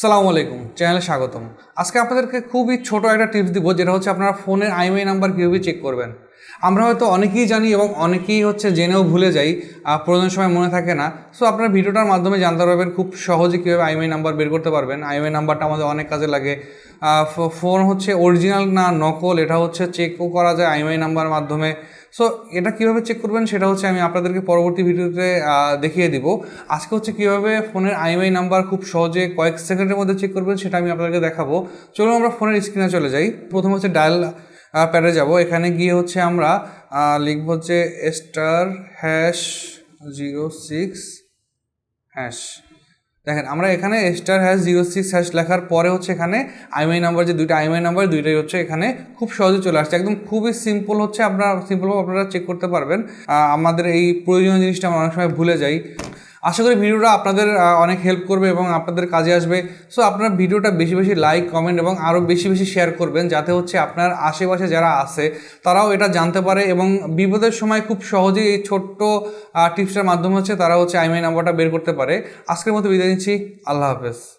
সালামু আলাইকুম, চ্যানেলে স্বাগতম। আজকে আপনাদেরকে খুবই ছোট একটা টিপস দিব, যেটা হচ্ছে আপনারা ফোনের আইএমআই নাম্বার কীভাবে চেক করবেন। আমরা হয়তো অনেকেই জানি এবং অনেকেই হচ্ছে জেনেও ভুলে যাই প্রয়োজন সময় মনে থাকে না। সো আপনারা ভিডিওটার মাধ্যমে জানতে পারবেন খুব সহজে কীভাবে আইএমআই নাম্বার বের করতে পারবেন। আইএমআই নাম্বারটা আমাদের অনেক কাজে লাগে। ফোন হচ্ছে অরিজিনাল না নকল, এটা হচ্ছে চেকও করা যায় আইএমআই নাম্বার মাধ্যমে। সো এটা কীভাবে চেক করবেন সেটা হচ্ছে আমি আপনাদেরকে পরবর্তী ভিডিওতে দেখিয়ে দিব। আজকে হচ্ছে কীভাবে ফোনের আইএমআই নাম্বার খুব সহজে কয়েক সেকেন্ডের মধ্যে চেক করবেন সেটা আমি আপনাদেরকে দেখাবো। চলুন আমরা ফোনের স্ক্রিনে চলে যাই। প্রথম হচ্ছে ডায়াল প্যাডে যাব। এখানে গিয়ে হচ্ছে আমরা লিখব হচ্ছে star hash zero six hash. দেখেন, আমরা এখানে star hash zero six hash লেখার পরে হচ্ছে এখানে আইএমআই নাম্বার যে দুইটা আইএমআই নাম্বার দুইটাই হচ্ছে এখানে খুব সহজে চলে আসছে। একদম খুবই সিম্পল হচ্ছে, আপনারা সিম্পলভাবে আপনারা চেক করতে পারবেন। আমাদের এই প্রয়োজনীয় জিনিসটা আমরা অনেক সময় ভুলে যাই। আশা করি ভিডিওটা আপনাদের অনেক হেল্প করবে এবং আপনাদের কাজে আসবে। সো আপনার ভিডিওটা বেশি বেশি লাইক কমেন্ট এবং আরও বেশি বেশি শেয়ার করবেন যাতে হচ্ছে আপনার আশেপাশে যারা আছে, তারাও এটা জানতে পারে এবং বিপদের সময় খুব সহজেই এই ছোট্ট টিপসটার মাধ্যমে হচ্ছে তারা হচ্ছে আইমাই নাম্বারটা বের করতে পারে। আজকের মতো বিদায় নিচ্ছি। আল্লাহ হাফেজ।